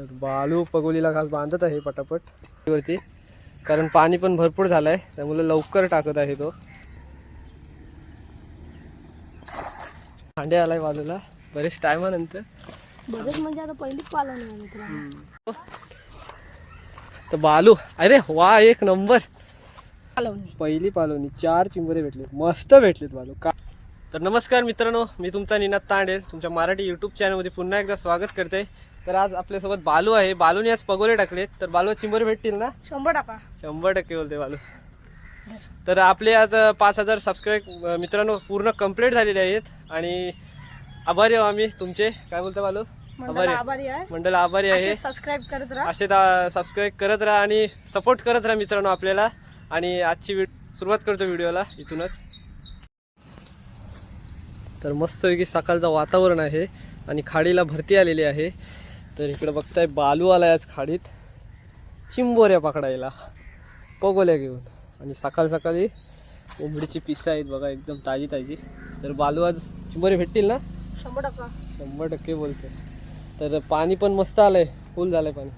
तर बालू पगोलीला घास बांधत आहे पटापट. वरती. कारण पाणी पण भरपूर झालंय त्यामुळे लवकर टाकत आहे तो. भांडे आलाय बाजूला बरेच टायमानंतर बरेच म्हणजे आता पहिलीच पालन आहे तर बालू अरे वा एक नंबर. पालवणी. पहिली पालवणी चार चिंबरे भेटले. मस्त भेटलेत बालू. का तर नमस्कार मित्रांनो मी तुमचा निनाद तांडे तुमच्या मराठी यूट्यूब चॅनलमध्ये पुन्हा एकदा स्वागत करते. तर आज आपल्यासोबत बालू आहे. बालूने आज पगोले टाकलेत. तर बालू चिंबरे भेटतील ना? शंभर टाका. शंभर टक्के बोलते बालू. तर आपले आज पाच हजार सबस्क्राईब मित्रांनो पूर्ण कंप्लीट झालेले आहेत. आणि आभारी आहो आम्ही तुमचे. काय बोलतो बालू? आभारी. मंडळ आभारी आहे. सबस्क्राईब करत राहा. असे सबस्क्राईब करत राहा आणि सपोर्ट करत राहा मित्रांनो आपल्याला. आणि आजची सुरुवात करतो व्हिडिओला इथूनच. तर मस्तपैकी सकाळचं वातावरण आहे आणि खाडीला भरती आलेली आहे. तर इकडं बघताय बालू आलाय आज खाडीत. चिंबोऱ्या पकडायला. पगोल्या घेऊन. आणि सकाळ सकाळी कोंबडीची पिसं आहेत बघा एकदम ताजी ताजी. तर बालू आज चिंबोरे भेटतील ना? शंभर टाका शंभर टक्के बोलते तर पाणी पण मस्त आलंय. फुल झालंय पाणी.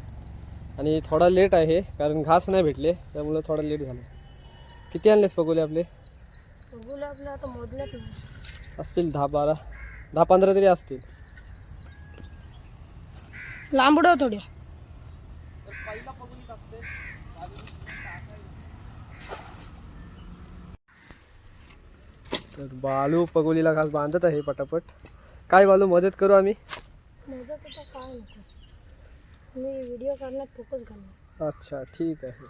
आणि थोडा लेट आहे कारण घास नाही भेटले. त्यामुळे थोडा लेट झालं किती आणलेस पगोले आपले? बघूला आपलं आता नाही असतील दहा बारा. दहा पंधरा तरी असतील. लांब उडव थोड्या तर बालू पगोलीला घास बांधत आहे पटापट. काय बालू मदत करू आम्ही? मोजत आता काय नको मी व्हिडिओ करण्यात फोकस घालणार. अच्छा ठीक आहे.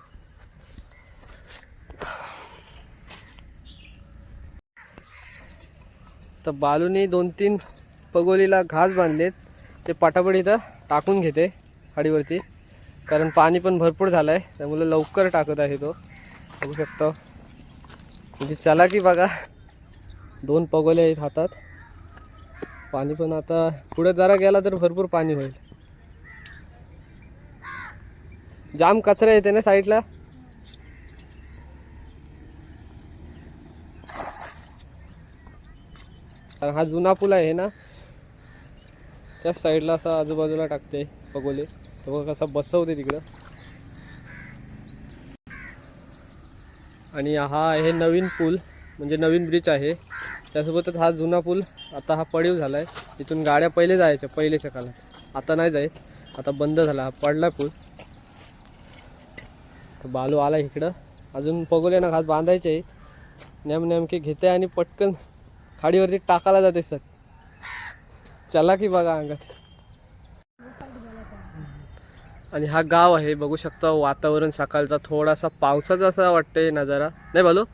तर बालूने दोन तीन पगोलीला घास बांधलेत. ते पटापट इथं टाकून घेते खाडीवरती कारण पाणी पण भरपूर झालं आहे त्यामुळे लवकर टाकत आहे तो. बघू शकतो. म्हणजे चला की बघा. दोन पगोले आहेत हातात. पाणी पण आता पुढे जरा गेला तर भरपूर पाणी होईल. जाम कचरा येते ना साईडला? कारण हा जुना पूल आहे ना? त्याच साईडला असा आजूबाजूला टाकते पगोले. तो कसा बसवते तिकडं. आणि हा आहे नवीन पूल म्हणजे नवीन ब्रिज आहे. त्यासोबतच हा जुना पूल आता हा पडीव झाला आहे इथून गाड्या पहिले जायच्या पहिलेच्या काळात. आता नाही जायत आता बंद झाला हा पडला पूल. तर बालू आला इकडं. अजून पगोले ना घास बांधायचे आहेत. नेम नेमके घेते आणि पटकन खाडीवरती टाकायला जाते सर. चला की बघा अंगात. आणि हा गाव आहे बघू शकता वातावरण सकाळचा थोडासा पावसाचा असा वाटतंय नजारा. नाही बालू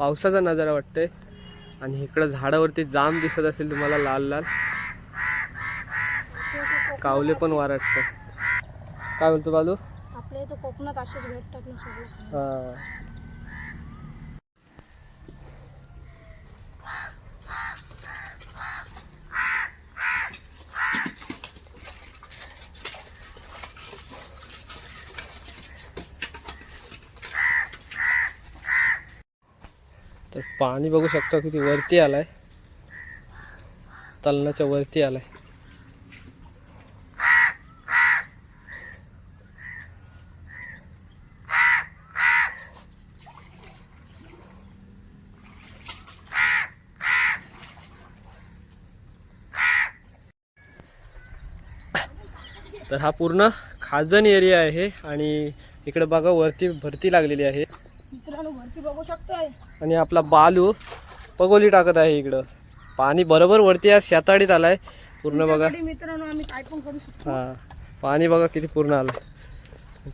पावसाचा नजारा वाटतंय. आणि इकडं झाडावरती जाम दिसत असेल तुम्हाला लाल लाल. कावले पण वारटतात काय बोलतो बालू? आपल्या इथं कोकणात असेच भेटतात ना सगळं. हा. पाणी बघू शकता किती वरती आलाय. तलनाच्या वरती आलाय. तर हा पूर्ण खाजन एरिया आहे आणि इकडे बघा वरती भरती लागलेली आहे. मित्रांनो भरती बघू शकताय. आणि आपला बालू पगोली टाकत आहे इकडं. पाणी बरोबर वरती आज शेताडीत आलाय. पूर्ण बघा. मित्रांनो आम्ही काय पण करू शकतो. हा पाणी बघा किती पूर्ण आलं.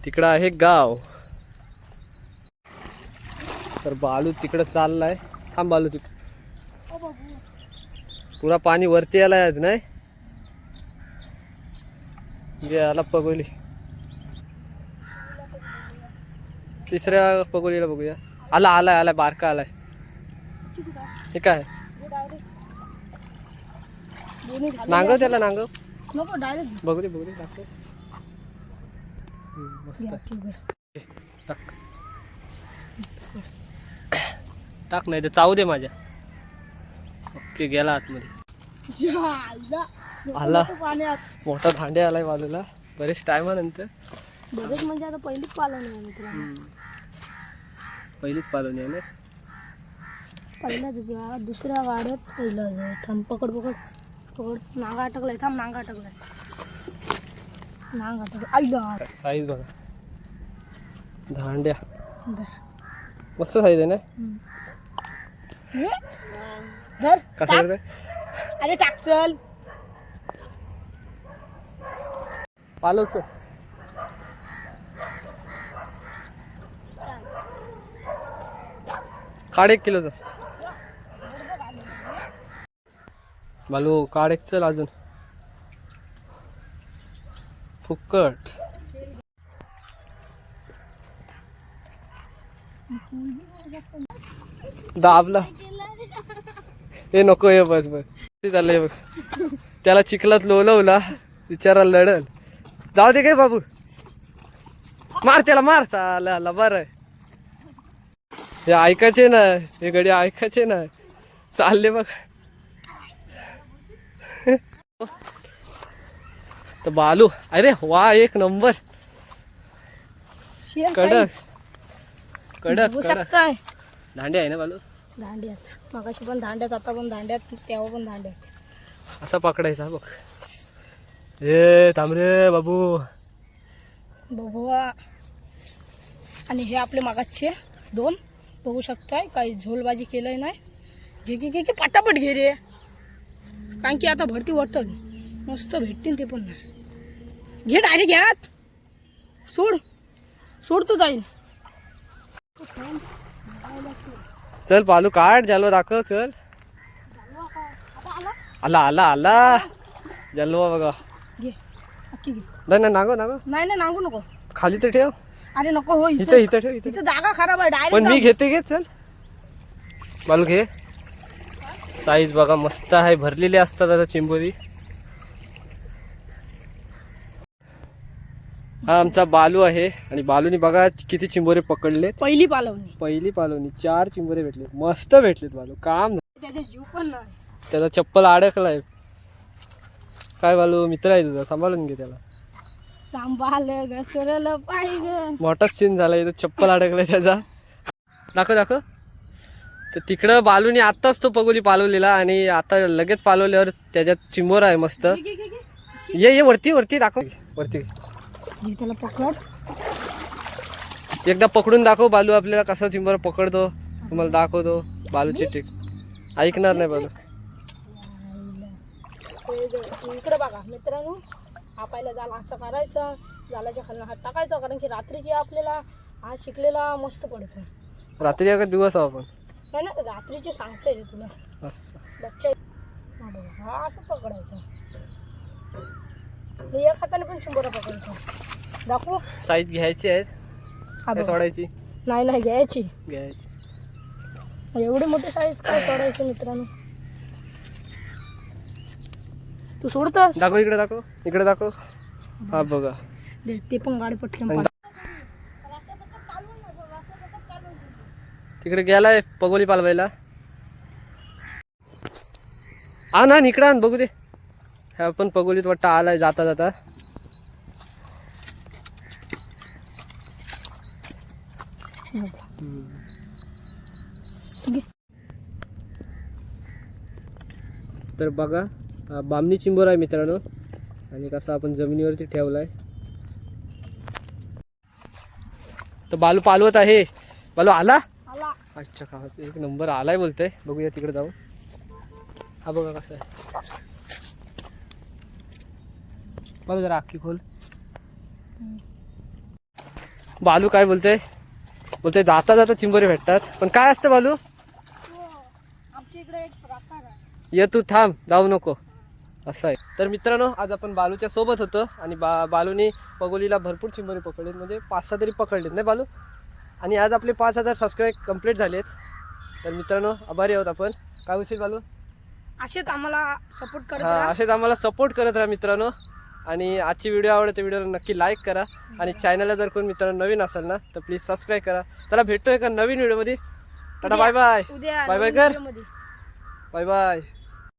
तिकडं आहे गाव. तर बालू तिकडं चाललाय. थांब बालू तिकडं बाबू. पुरा पाणी वरती आलाय आज नाही? जे आला पगोली. तिसऱ्या पगोलीला बघूया. आला आलाय आलाय बारका आलाय. हे काय? नांगव त्याला नांगव. बघू दे बघू दे टाकतो हम्म, मस्त आहे. टाक. टाक नाही तर चावू दे माझ्या. ओके गेला आतमध्ये. आला. मोठा भांडे आलाय बाजूला. बरेच टायमानंतर बरेच म्हणजे आता पहिलीच पालन आहे मित्रांनो पहिलीच पालवणी आहे ना? पहिल्याच घ्या दुसऱ्या गाड्यात पहिलं आहे. थांब पकड पकड. पकड. नांगा अटकलाय. थांब नांगा अटकलाय. नांग अटकलं आईला. साईज बघा. धांड्या. धर. मस्त साईज आहे ना? हम्म. हे? धर. कसं टाक. अरे टाक चल. पालवचं काढ एक किलोचं. बालू काढ एक चल अजून. फुकट. दाबला. हे नको हे बस बस. ते चाललंय बघ. त्याला चिखलात लोलवला. विचारा लढल जाऊ दे काय बाबू. मार त्याला मार. चाला बरं आहे. हे ऐकायचे ना हे गडी ऐकायचे ना. चालले बघ. तर बालू अरे वा एक नंबर. कडक. कडक दांडे आहे ना बालू? दांड्याच. मगाशी पण दांड्यात आता पण दांड्यात तेव्हा पण दांड्यात असा पकडायचा बघ. ए थांबरे बाबू. बघूया आणि हे आपले मागाचे दोन. बघू शकताय काही झोलबाजी केलंय नाही. घे घे घे घे पटापट घे रे. कारण की आता भरती वाटल. मस्त भेटतील ते पण. नाही घे डायरेक्ट घ्यात सोड. सोड तू जाईल चल बालू काढ. जालवा दाखव चल. आला आला आला. जलवा बघा. घे. नागो नागो. नाही नाही नांगू नको. खाली तर ठेव. अरे नको हो इथं इथं ठेव इथं इथं जागा खराब आहे पण मी डायरेक्ट घेते घे चल. बालू घे. साईज बघा मस्त आहे भरलेली असतात आता चिंबोरी. हा आमचा बालू आहे आणि बालूनी बघा किती चिंबोरे पकडले पहिली पालवणी. पहिली पालवणी चार चिंबोरे भेटले मस्त भेटलेत बालू काम झालं. त्याचे जीव पण नाही. त्याचा चप्पल अडकलाय. काय बालू मित्र आहे तुझा सांभाळून घे त्याला. सांभाळ पाहिजे. मोठाच सीन झाला इथं चप्पल अडकलाय त्याचा. दाखव दाखव. तर तिकडं बालूनी आत्ताच तो पगोली पालवलेला आणि आता लगेच पालवल्यावर त्याच्यात चिंबोरा आहे मस्त. घे, घे, घे, घे. ये ये वरती वरती दाखव. वरती. घे त्याला पकड. एकदा पकडून दाखव बालू आपल्याला कसा चिंबोरा पकडतो. तुम्हाला दाखवतो बालूची ट्रिक ऐकणार नाही बालू. इकडे बघा मित्रांनो. आपायला जाल असं करायचं जालाच्या खाली हात टाकायचा कारण की रात्रीची आपल्याला आज शिकलेला मस्त पडतं रात्री एका दिवस आहो आपण. नाही ना रात्रीची सांगते रे तुला. असं. बच्चा हा बघा हा असं पकडायचं. मी एक हाताने पण शंभर पकडायचं दाखवू? साईज घ्यायची आहे हा बघा. सोडायची? नाही नाही घ्यायची. घ्यायची. एवढी मोठी साईज काय सोडायची मित्रांनो? तू सोडतस? दाखव इकडे दाखव. इकडे दाखव. हा बघा. ते पण गाडी पटकन. तिकडे गेलाय पगोली पालवायला. आण आण इकडे आण बघू दे. ह्या पण पगोलीत वाटतं आलाय जाता जाता. तर बघा. हा बामणी चिंबोर आहे मित्रांनो. आणि कसा आपण जमिनीवरती ठेवलाय. तर बालू पालवत आहे. बालू आला? आला. अच्छा खावाचा एक नंबर आलाय बोलतोय. बघूया तिकडे जाऊ. हा बघा कसं आहे. बघ जरा अख्खी खोल. बालू काय बोलतोय? बोलतोय जाता जाता चिंबोरे भेटतात. पण काय असतं बालू? आहे. ये तू थांब जाऊ नको. असं आहे. तर मित्रांनो आज आपण बालूच्या सोबत होतो आणि बा बालूनी पगोलीला भरपूर चिंबोरे पकडलेत म्हणजे पाच सहा तरी पकडलेत नाही बालू? आणि आज आपले पाच हजार सबस्क्राईब कंप्लीट झालेत. तर मित्रांनो आभारी आहोत आपण. काय होशील बालू? असेच आम्हाला सपोर्ट करत हा राहा. असेच आम्हाला सपोर्ट करत राहा मित्रांनो. आणि आजची व्हिडिओ आवडते तर व्हिडिओला नक्की लाईक करा. आणि चॅनलला जर कोण मित्रांनो नवीन असेल ना तर प्लीज सबस्क्राईब करा. चला भेटतोय एका नवीन व्हिडिओमध्ये टाटा बाय बाय उद्या बाय बाय नवीन कर. व्हिडिओमध्ये. Bye bye